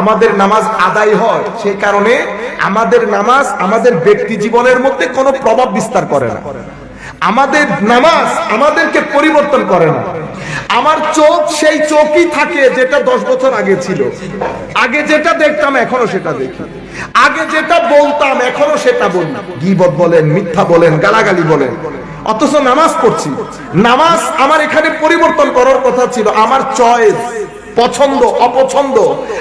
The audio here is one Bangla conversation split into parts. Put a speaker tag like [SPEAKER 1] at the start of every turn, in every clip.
[SPEAKER 1] আমাদের নামাজ আদায় হয় সেই কারণে আমাদের নামাজ আমাদের ব্যক্তি জীবনের মধ্যে কোনো প্রভাব বিস্তার করে না। আমাদের নামাজ আমাদেরকে পরিবর্তন করে না। আমার চোখ সেই চোখই থাকে যেটা দশ বছর আগে ছিল। আগে যেটা দেখতাম এখনও সেটা দেখি। আগে যেটা বলতাম এখনও সেটা বলি। গিবত বলেন, মিথ্যা বলেন, গালাগালি বলেন। অথচ নামাজ পড়ছি। নামাজ আমার এখানে পরিবর্তন করার কথা ছিল। আমার চয়েস পছন্দ, অপছন্দ,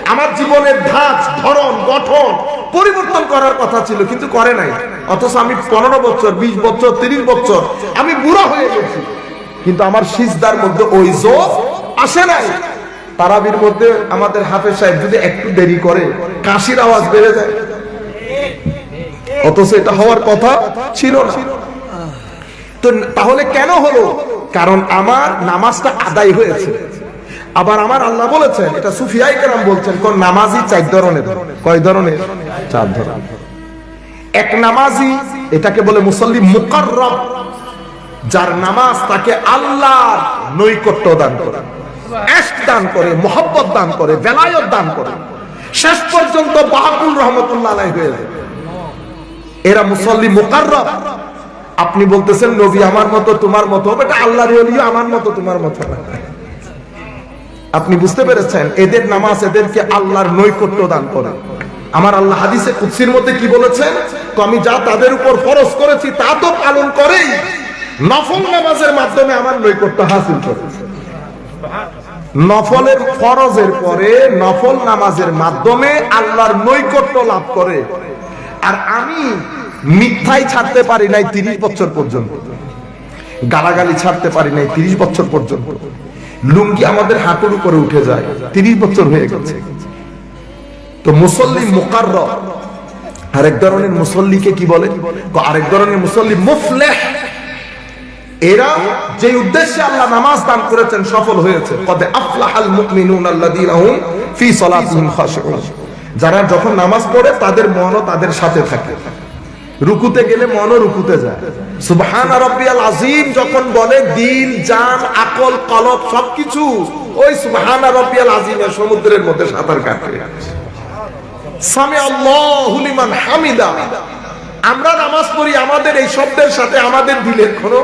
[SPEAKER 1] আমার জীবনের ধাঁচ, ধরন, গঠন পরিবর্তন করার কথা ছিল, কিন্তু করে নাই। অথচ আমি পনেরো বছর, বিশ বছর, তিরিশ বছর আমি বুড়ো হয়ে গেছি। কিন্তু আমার সিজদার মধ্যে ওই জোর আসে নাই। তারাবির মধ্যে আমাদের হাফেজ সাহেব যদি একটু দেরি করে, কাশির আওয়াজ বেড়ে যায়। অথচ এটা হওয়ার কথা ছিল না। তো তাহলে কেন হলো? কারণ আমার নামাজটা আদায় হয়েছে। আবার আমার আল্লাহ বলেছেন, এটা সুফিয়াই কেরাম বলছেন, কোন নামাজি চার ধরনের। কয় ধরনের? চার ধরনের। এক নামাজি এটাকে বলে মুসল্লি মুকাররব, যার নামাজ তাকে আল্লাহর নৈকট্য দান করে, এশক দান করে দান করে, বেলায়ত দান করে। শেষ পর্যন্ত রহমতুল্লাহ হয়ে যায়। এরা মুসল্লি আপনি বলতেছেন, নবী আমার মতো তোমার মতো এটা আল্লাহর আমার মতো তোমার মতো না। আপনি বুঝতে পেরেছেন? এদের নামাজ এদেরকে আল্লাহর নৈকট্য দান করে। আমার আল্লাহ হাদিসে কুৎসির মধ্যে কি বলেছেন? তো আমি যা তাদের উপর ফরজ করেছি, তা তো পালন করেই নফল নামাজের মাধ্যমে আমার নৈকট্য হাসিল করেছে। নফলের ফরজের পরে নফল নামাজের মাধ্যমে আল্লাহর নৈকট্য লাভ করে। আর আমি মিথ্যাই ছাড়তে পারি নাই তিরিশ বছর পর্যন্ত। গালাগালি ছাড়তে পারি নাই তিরিশ বছর পর্যন্ত। লুঙ্গি আমাদের হাঁটুর উপরে উঠে যায়। তিরিশ বছর হয়ে গেছে। তো মুসল্লি মোকার আরেক ধরনের মুসল্লিকে কি বলে? আরেক ধরনের মুসল্লি মুফলেহ, এরা যে উদ্দেশ্যে আল্লাহ নামাজ দান করেছেন সফল হয়েছে। কদে আফলাহাল মুমিনুন আল্লাযীনা ফি সালাতিহিম যারা যখন নামাজ পড়ে, তাদের মনও তাদের সাথে থাকে। রুকুতে গেলে মনও রুকুতে যায়। সুবহান রাব্বিয়াল আযীম যখন বলে, দিল, জান, আকল, কলব সবকিছু, ওই সুবহান রাব্বিয়াল সমুদ্রের মধ্যে সাঁতার হামিদা। আমরা নামাজ পড়ি আমাদের এই শব্দের সাথে আমাদের দিলের কোনো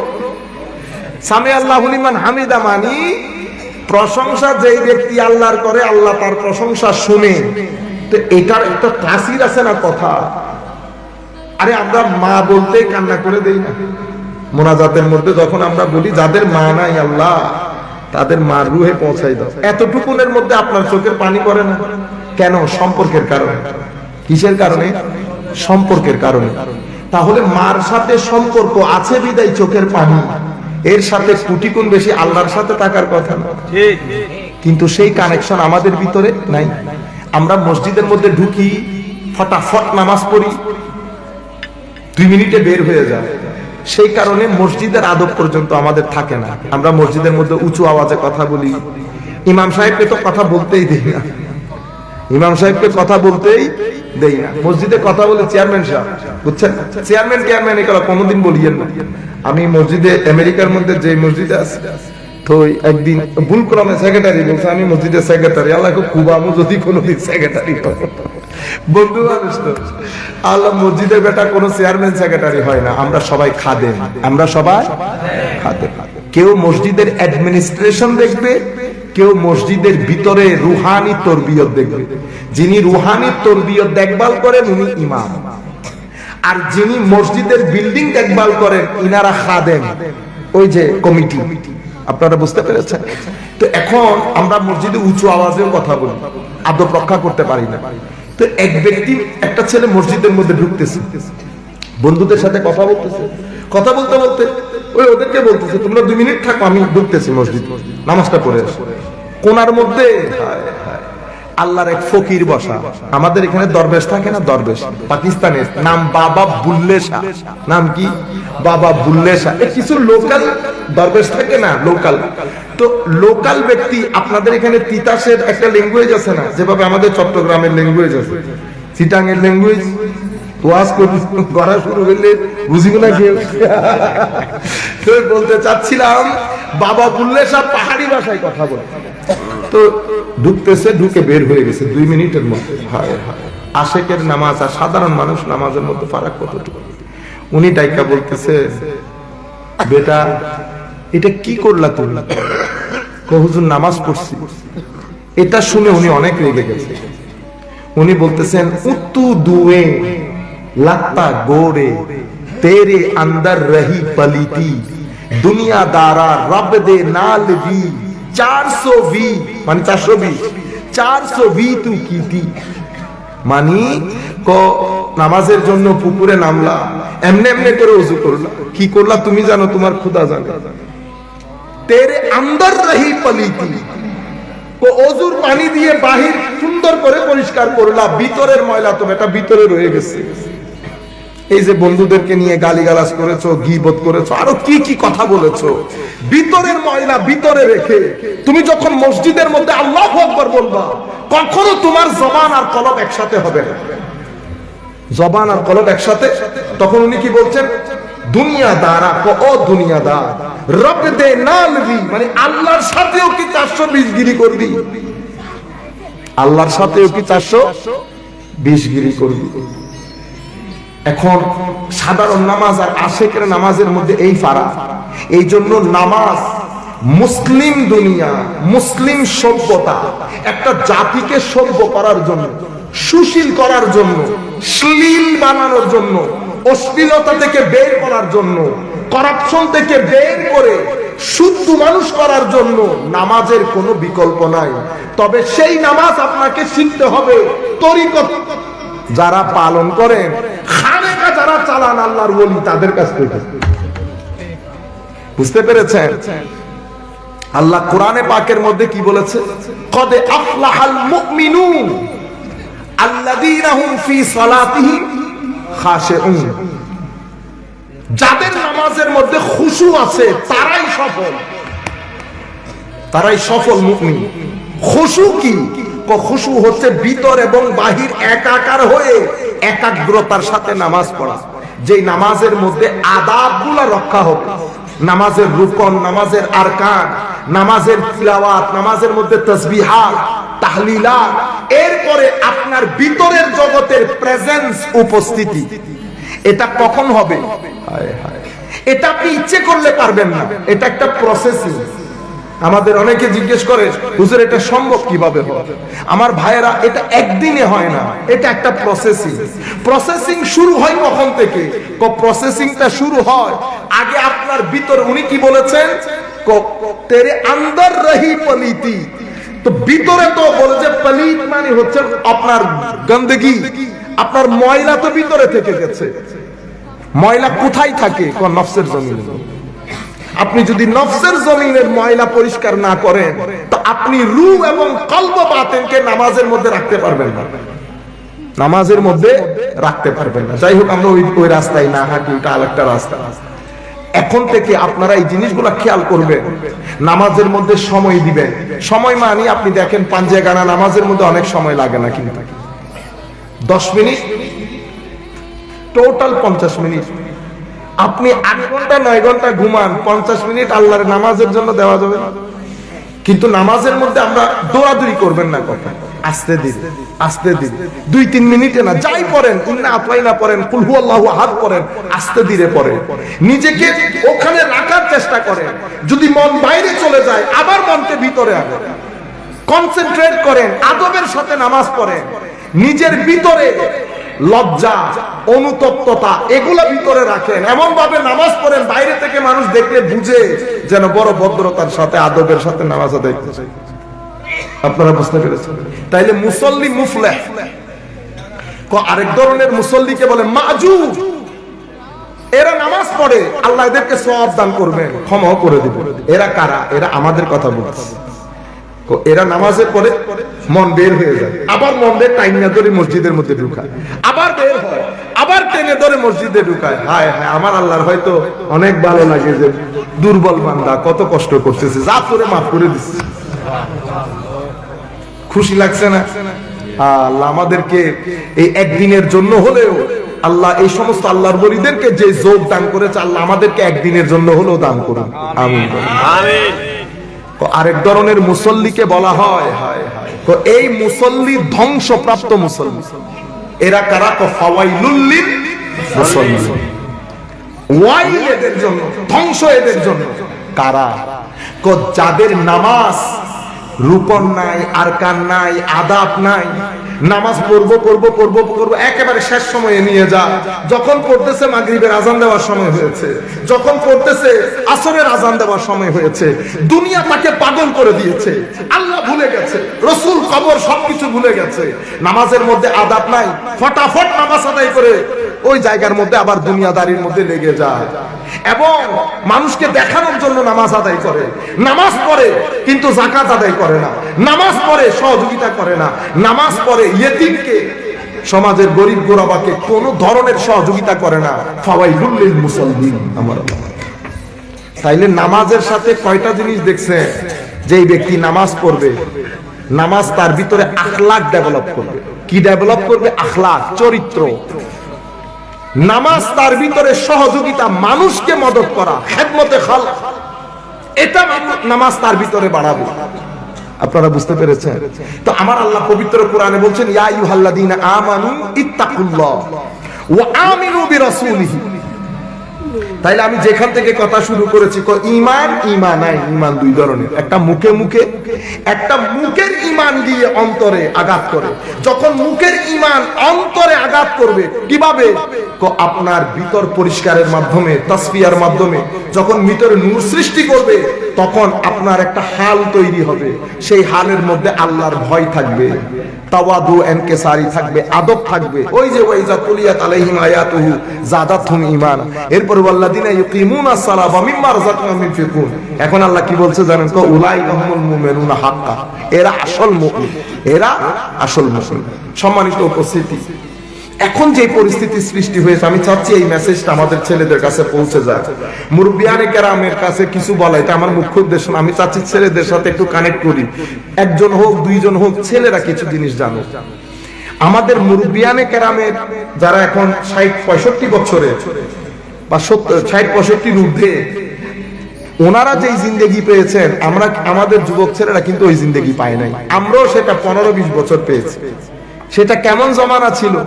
[SPEAKER 1] সামি আল্লাহ হামিদা মানি, প্রশংসা যেই ব্যক্তি আল্লাহর করে, আল্লাহ তার প্রশংসা শুনে। তো এটার একটা তাসির আছে না কথা? আরে আমরা মা বলতে কান্না করে দেই না। মোনাজাতের মধ্যে যখন আমরা বলি যাদের মা নাই আল্লাহ তাদের মার রুহে পৌঁছাই দাও। এতটুকুনের মধ্যে আপনার চোখের পানি পড়ে না। কেন? সম্পর্কের কারণে। কিসের কারণে? সম্পর্কের কারণে। তাহলে মার সাথে সম্পর্ক আছে বিদায় চোখের পানি। এর সাথে কোটি গুণ বেশি আল্লাহর সাথে থাকার কথা না। কিন্তু সেই কানেকশন আমাদের ভিতরে নাই। আমরা মসজিদের মধ্যে ঢুকি ফটাফট নামাজ পড়ি। দুই মিনিটে বের হয়ে যায়। সেই কারণে মসজিদের আদব পর্যন্ত আমাদের থাকে না। আমরা মসজিদের মধ্যে উঁচু আওয়াজে কথা বলি। ইমাম সাহেবকে তো কথা বলতেই দেই না। ইমাম সাহেবকে কথা বলতেই দেই না। মসজিদে কথা বলে চেয়ারম্যান সাহেব, বুঝছেন? চেয়ারম্যান চেয়ারম্যান, এগুলো কোনোদিন বলিয়েন না। আমি মসজিদে, আমেরিকার মধ্যে যে মসজিদে আছি, তো একদিন ভুল ক্রমে সেক্রেটারি বলছে, আমি মসজিদের সেক্রেটারি আল্লাহ খুব আমি যদি কোনোদিন সেক্রেটারি বন্ধু মানুষ তো। আল্লাহ বেটা চেয়ারম্যান সেক্রেটারি হয় না। আমরা সবাই আমরা সবাই কেউ মসজিদের অ্যাডমিনিস্ট্রেশন দেখবে, কেউ মসজিদের ভিতরে রুহানি তরবিয়ত দেখবে। যিনি রুহানি তরবিয়ত দেখভাল করেন, উনি ইমাম। আর যিনি মসজিদের বিল্ডিং দেখভাল করেন, ইনারা খাদেন ওই যে কমিটি। আপনারা বুঝতে পেরেছেন? তো এখন আমরা মসজিদে উঁচু আওয়াজেও কথা বলি। আদব রক্ষা করতে পারি না। তো এক ব্যক্তি একটা ছেলে মসজিদের মধ্যে ঢুকতেছে। বন্ধুদের সাথে কথা বলতেছে। কথা বলতে বলতে ওই ওদেরকে বলতেছে, তোমরা দুই মিনিট থাকো, আমি ঢুকতেছি মসজিদ, নামাজটা পড়ে আসো। কোনার মধ্যে আল্লাহর এক ফকির বসা। আমাদের এখানে দরবেশ থাকে না দরবেশ? পাকিস্তানের নাম বাবা বুল্লে শাহ নাম কি? বাবা বুল্লে শাহ কিছু লোকাল দরবেশ থাকে না, লোকাল। তো লোকাল ব্যক্তি, আপনাদের এখানে তিতাসের একটা ল্যাঙ্গুয়েজ আছে না? যেভাবে আমাদের চট্টগ্রামের ল্যাঙ্গুয়েজ আছে। চিটাঙ্গের ল্যাঙ্গুয়েজ বলতে চাচ্ছিলাম, বাবা পাহাড়ি ভাষায় কথা তো ঢুকতেছে, ঢুকে বের হয়ে গেছে, দুই মিনিটের মধ্যে। নামাজ আর সাধারণ মানুষ নামাজের মধ্যে ফারাক কতটুকু? উনি ডাইকা বলতেছে, বেটা এটা কি করলা তুমি? হুজুর, নামাজ পড়ছি। এটা শুনে উনি অনেক রেগে গেছে। উনি বলতেছেন, উত্তু দুয়ে লাগতা গোরে তেরে আন্দার রহি পলিতি। দুনিয়া দারা রব দে নাল ভি, চারশো ভি মানে চারশো ভি চারশো ভি তু কিতি মানে ক নামাজের জন্য পুকুরে নামলা, এমনে এমনে করে উজু করলা। কি করলা তুমি জানো, তোমার খুদা জানো। তেরে আন্দর রহি পলিতি। ও অজুর পানি দিয়ে বাহির সুন্দর করে পরিষ্কার করলা, ভিতরের ময়লা তো এটা ভিতরে রয়ে গেছে। এই যে বন্ধুদেরকে নিয়ে গালিগালাজ করেছ, গিবত করেছ, আরও কি কি কথা বলেছ? ভিতরের ময়লা ভিতরে রেখে তুমি যখন মসজিদের মধ্যে আল্লাহ আকবার বলবা, কখনো তোমার জবান আর কলব একসাথে হবে না। জবান আর কলব একসাথে, তখন উনি কি বলছেন? দুনিয়া দ্বারা ও দুনিয়া দা রব দে মানে আল্লাহর সাথেও কি চারশো বিশ গিরি করবি? আল্লাহর সাথেও কি চারশো বিশ গিরি করবি? এখন সাধারণ নামাজ আর আশেকের নামাজের মধ্যে এই ফারা এই জন্য নামাজ মুসলিম দুনিয়া, মুসলিম সভ্যতা, একটা জাতিকে সভ্য করার জন্য, সুশীল করার জন্য, শ্লীল বানানোর জন্য অশ্লীলতা থেকে বের করার জন্য করাপশন থেকে বের করে শুদ্ধ মানুষ করার জন্য নামাজের কোনো বিকল্প নাই। তবে সেই নামাজ আপনাকে শিখতে হবে যারা পালন করেন খানেকা যারা চালান আল্লাহর ওলি তাদের কাছ থেকে। বুঝতে পেরেছেন? আল্লাহ কোরআনে পাকের মধ্যে কি বলেছে? কদে আফলাহাল ফি সালাতিহিম যাদের নামাজের মধ্যে খুশু আছে, তারাই সফল। তারাই সফল মুমিন। খুশু কি? খুশু হচ্ছে ভিতর এবং বাহির একাকার হয়ে একাগ্রতার সাথে নামাজ পড়া। যেই নামাজের মধ্যে আদাবগুলা রক্ষা হবে নামাজের রুকন, নামাজের আরকান, নামাজের তিলাওয়াত, নামাজের মধ্যে তসবিহাত, তাহলিলাত এরপরে আপনার ভিতরের জগতের প্রেজেন্স উপস্থিতি। এটা কখন হবে? হায় হায়। এটা আপনি ইচ্ছে করলে পারবেন না। এটা একটা প্রসেসিং আমাদের অনেকে জিজ্ঞেস করে হুজুর এটা সম্ভব কীভাবে হবে আমার ভাইয়েরা এটা একদিনে হয় না। এটা একটা প্রসেসিং প্রসেসিং শুরু হয় কখন থেকে? প্রসেসিংটা শুরু হয়। আগে আপনার ভিতরে উনি কি বলেছেন? ক- তেরে আন্দর রহি পলিতি। তো ভিতরে তো বলে যে পলিত মানে হচ্ছে আপনার গন্দগি। আপনার ময়লা তো ভিতরে থেকে গেছে। ময়লা কোথায় থাকে? কোন নফসের জমিনে। আপনি যদি নফসের জমিনের ময়লা পরিষ্কার না করেন, তো আপনি রু এবং কল্প বাতেনকে নামাজের মধ্যে রাখতে পারবেন না। নামাজের মধ্যে রাখতে পারবেন না। যাই হোক, আমরা ওই রাস্তায় না হাঁটি ওটা আরেকটা রাস্তা। এখন থেকে আপনারা এই জিনিসগুলো খেয়াল করবেন। নামাজের মধ্যে সময় দিবেন। সময় মানে আপনি দেখেন পাঞ্জে গানা নামাজের মধ্যে অনেক সময় লাগে না কিন্তু। দশ মিনিট? টোটাল পঞ্চাশ মিনিট। আপনি আট ঘণ্টা, নয় ঘণ্টা ঘুমান, পঞ্চাশ মিনিট আল্লাহর নামাজের জন্য দেওয়া যাবে। কিন্তু নামাজের মধ্যে আমরা দৌড়াদৌড়ি করবেন না কথা আস্তে দিন আস্তে দিন। দুই, তিন মিনিটে না, যাই পড়েন ইন্না আতলাই না পড়েন কুলহু আল্লাহু আহাদ পড়েন, আস্তে ধীরে পড়েন নিজেকে ওখানে রাখার চেষ্টা করেন যদি মন বাইরে চলে যায়, আবার মনকে ভিতরে আনেন কনসেন্ট্রেট করেন, আদবের সাথে নামাজ পড়েন। নিজের ভিতরে লজ্জা, অনুতপ্ততা, এগুলা ভিতরে রাখেন। এমন ভাবে নামাজ পড়েন, বাইরে থেকে মানুষ দেখলে বুঝে যেন বড় ভদ্রতার সাথে, আদবের সাথে নামাজ আদায় করছে। আপনারা বুঝতে পেরেছেন। তাইলে মুসল্লি মুফলেহ। আরেক ধরনের মুসল্লিকে বলে মাজু এরা নামাজ পড়ে, আল্লাহ এদেরকে সব দান করবেন, ক্ষমাও করে দিবেন। এরা কারা? এরা আমাদের কথা বলছে এরা নামাজের পরে মন বের হয়ে যায়। আবার মন বের টাইম না ধরে মসজিদের মধ্যে ঢুকায়। আবার বের হয়, আবার টেনে ধরে মসজিদে ঢুকায়। হায় হায়, আমার আল্লাহর হয়তো অনেক ভালো লাগে যে দুর্বল বান্দা কত কষ্ট করতেছে, যা করে মাফ করে দিচ্ছে। খুশি লাগছে না? আল্লাহ আমাদেরকে এই একদিনের জন্য হলেও আল্লাহ এই সমস্ত আল্লাহর বলিদেরকে যে যোগ দান করেছে আল্লাহ আমাদেরকে একদিনের জন্য হলেও দান করুন। আমিন। আরেক ধরনের মুসল্লিকে বলা হয় এই মুসল্লি ধ্বংসপ্রাপ্ত মুসল্লি। এরা কারা? কো ফাওয়াইলুল্লিল মুসল্লি। ওয়াইল এদের জন্য ধ্বংস এদের জন্য। কারা? কো যাদের নামাজ রূপন নাই, আরকান নাই, আদাব নাই। নামাজ পড়ব পড়ব পড়ব পড়ব, একেবারে শেষ সময়ে নিয়ে যা। যখন পড়তেছে মাগরিবের আজান দেওয়ার সময় হয়েছে। যখন পড়তেছে আসরের আজান দেওয়ার সময় হয়েছে। দুনিয়া তাকে পাগল করে দিয়েছে। আল্লাহ ভুলে গেছে। রসুল, কবর সবকিছু ভুলে গেছে। নামাজের মধ্যে আদাব নাই। ফটাফট নামাজ আদায় করে ওই জায়গার মধ্যে আবার দুনিয়াদারির মধ্যে লেগে যায়। এবং মানুষকে দেখানোর জন্য নামাজ আদায় করে। নামাজ পড়ে, কিন্তু জাকাত আদায় করে না। নামাজ পড়ে, সহযোগিতা করে না। নামাজ পড়ে, ইয়েতিমকে, সমাজের গরিব গোরাবাকে কোন ধরনের সহযোগিতা করে না। ফাওয়াইলুল মুসলমিন আমার তাইলে নামাজের সাথে কয়টা জিনিস দেখছে যে ব্যক্তি নামাজ পড়বে, নামাজ তার ভিতরে আখলাখ ডেভেলপ করবে। কি ডেভেলপ করবে? আখলাখ চরিত্র। নামাজ তার ভিতরে সহযোগিতা, মানুষকে মদত করা, খেদমতে খাল। এটা নামাজ তার ভিতরে বাড়াবো। আপনারা বুঝতে পেরেছেন? তো আমার আল্লাহ পবিত্র কোরআনে বলছেন, ইয়া ইউহাল্লাদিন আমানু ইত্তাকুল্লাহ ওয়া আমিনু বিরাসূলিহি। তাইলে আমি যেখান থেকে কথা শুরু করেছি ইমান ইমান, নাই, ইমান দুই ধরনের। একটা মুখে মুখে, একটা মুখের ইমান দিয়ে অন্তরে আঘাত করে। যখন মুখের ইমান অন্তরে আঘাত করবে, কীভাবে? আপনার ভিতর পরিষ্কারের মাধ্যমে, তাসফিয়ার মাধ্যমে, যখন ভিতরে নূর সৃষ্টি করবে, তখন আপনার একটা হাল তৈরি হবে। সেই হালের মধ্যে আল্লাহর ভয় থাকবে, তাওয়াদু এনকেসারি থাকবে, আদব থাকবে। ওই যে ওয়াইজা কুলিয়াত আলাইহিম আয়াতুহু, জাদাতহুম ঈমান। এরপর এখন আল্লাহ কি বলছে জানেন তো? হাক্কা। এরা আসল মুমিন। এরা আসল সম্মানিত উপস্থিতি, এখন যে পরিস্থিতি সৃষ্টি হয়েছে, আমি চাচ্ছি এই মেসেজটা আমাদের ছেলেদের কাছে পৌঁছে যায় মুরব্বিয়ানে কেরামের কাছে কিছু বলা, এটা আমার মুখ্য উদ্দেশ্য। আমি চাচ্ছি ছেলেদের সাথে একটু কানেক্ট করি। একজন হোক, দুইজন হোক, ছেলেরা কিছু জিনিস জানো আমাদের মুরব্বিয়ানে কেরামের যারা এখন ষাট, পঁয়ষট্টি বছরে বা সত্তর, ষাট, পঁয়ষট্টির ঊর্ধ্বে। ওনারা যেই জিন্দেগি পেয়েছেন, আমরা, আমাদের যুবক ছেলেরা কিন্তু ওই জিন্দেগি পায় নাই। আমরাও সেটা পনেরো, বিশ বছর পেয়েছি। সেটা কেমন জমানা ছিল?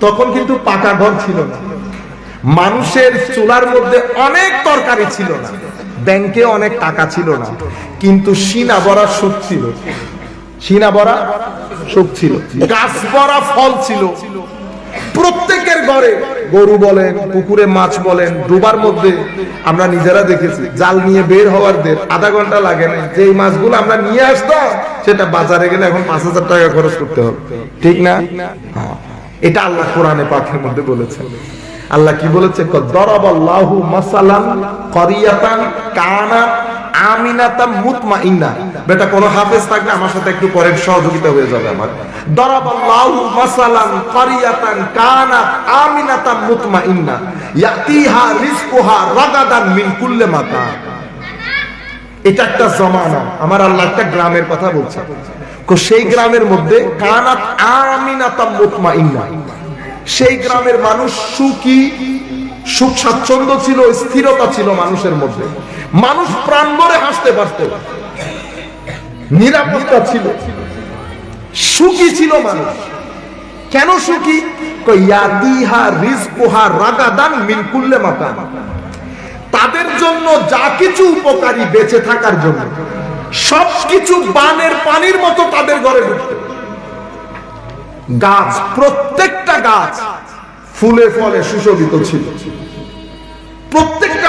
[SPEAKER 1] তখন কিন্তু পাকা ঘর ছিল না। মানুষের চুলার মধ্যে অনেক তরকারি ছিল না। ব্যাংকে অনেক টাকা ছিল না। কিন্তু সিনা বড়া সুখ ছিল। সিনা ভরা সুখ ছিল। গাছ ভরা ফল ছিল। প্রত্যেকের ঘরে গরু বলেন, পুকুরে মাছ বলেন, ডুবার মধ্যে আমরা নিজেরা দেখেছি, জাল নিয়ে বের হওয়ার দের আধা ঘণ্টা লাগে না যে মাছগুলো আমরা নিয়ে আসতাম, সেটা বাজারে গেলে এখন পাঁচ হাজার টাকা খরচ করতে হবে। ঠিক না? হ্যাঁ। এটা আল্লাহ কোরআনে পাখের মধ্যে বলেছে। আল্লাহ কি বলেছে? দরাবাল্লাহু মাসালান করিয়াতান কানা গ্রামের কথা বলছে। সেই গ্রামের মধ্যে কানাত আমিনাতাম মুতমাইন্না। সেই গ্রামের মানুষ সুখী সুখ স্বাচ্ছন্দ্য ছিল, স্থিরতা ছিল মানুষের মধ্যে। মানুষ প্রাণ ভরে হাসতে পারত। নিরাপত্তা ছিল। সুখী ছিল মানুষ। কেন সুখী? তাদের জন্য যা কিছু উপকারী বেঁচে থাকার জন্য, সবকিছু বানের পানির মতো তাদের ঘরে ঢুকত। গাছ, প্রত্যেকটা গাছ ফুলে ফলে সুশোভিত ছিল। প্রত্যেকটা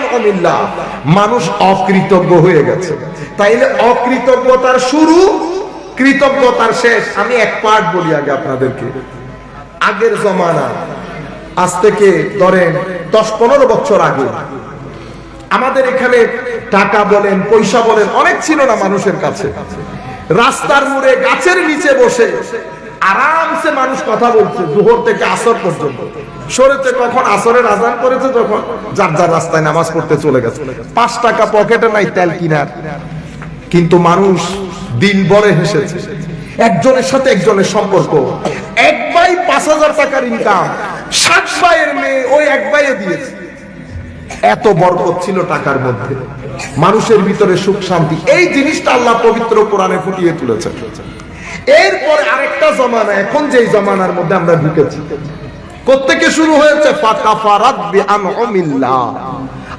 [SPEAKER 1] মানুষ অকৃতজ্ঞ হয়ে গেছে। তাইলে অকৃতজ্ঞতার শুরু, কৃতজ্ঞতার শেষ। আমি এক পার্ট বলি আগে আপনাদেরকে। আগের জমানা, আজ থেকে ধরেন দশ পনেরো বছর আগে, আমাদের এখানে টাকা বলেন, পয়সা বলেন, অনেক ছিল না মানুষের কাছে। রাস্তার মোড়ে গাছের নিচে বসে আরামসে মানুষ কথা বলছে দুহর থেকে আসর পর্যন্ত। কখন আসরের আজান করেছে তখন যার যার রাস্তায় নামাজ পড়তে চলে গেছে। পাঁচ টাকা পকেটে নাই তেল কিনার। কিন্তু মানুষ দিন হেসেছে। একজনের সাথে একজনের সম্পর্ক। এক ভাই পাঁচ হাজার টাকার ইনকাম ষাট ভাইয়ের মেয়ে ওই এক ভাইয়ে দিয়েছে। এত বরকত ছিল টাকার মধ্যে। মানুষের ভিতরে সুখ শান্তি। এই জিনিসটা আল্লাহ পবিত্র কোরআনে ফুটিয়ে তুলেছেন। এরপরে আরেকটা জমানা, এখন যেই জমানার মধ্যে আমরা ঢুকেছি। কোত্থেকে শুরু হয়েছে?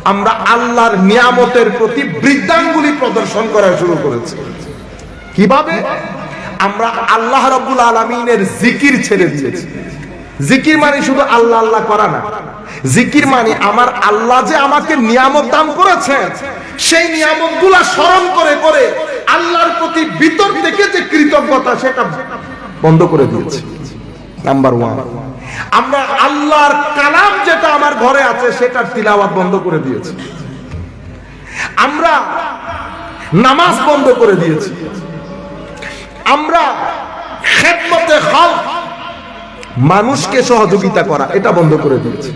[SPEAKER 1] আমরা আল্লাহর নিয়ামতের প্রতি বৃদ্ধাঙ্গুলি প্রদর্শন করা শুরু করেছি। কীভাবে? আমরা আল্লাহ রাব্বুল আলামিনের জিকির ছেড়ে দিয়েছি। জিকির মানে শুধু আল্লাহ আল্লাহ করা না। জিকির মানে আমার আল্লাহ যে আমাকে নিয়ামত দান করেছেন, সেই নিয়ামতগুলা স্মরণ করে করে আল্লাহর প্রতি ভিতর থেকে যে কৃতজ্ঞতা, সেটা বন্ধ করে দিয়েছি। নাম্বার ওয়ান আমরা আল্লাহর কালাম যেটা আমার ঘরে আছে, সেটার তিলাওয়াত বন্ধ করে দিয়েছি। আমরা নামাজ বন্ধ করে দিয়েছি। আমরা খেদমতে খাল মানুষকে সহযোগিতা করা, এটা বন্ধ করে দিয়েছি।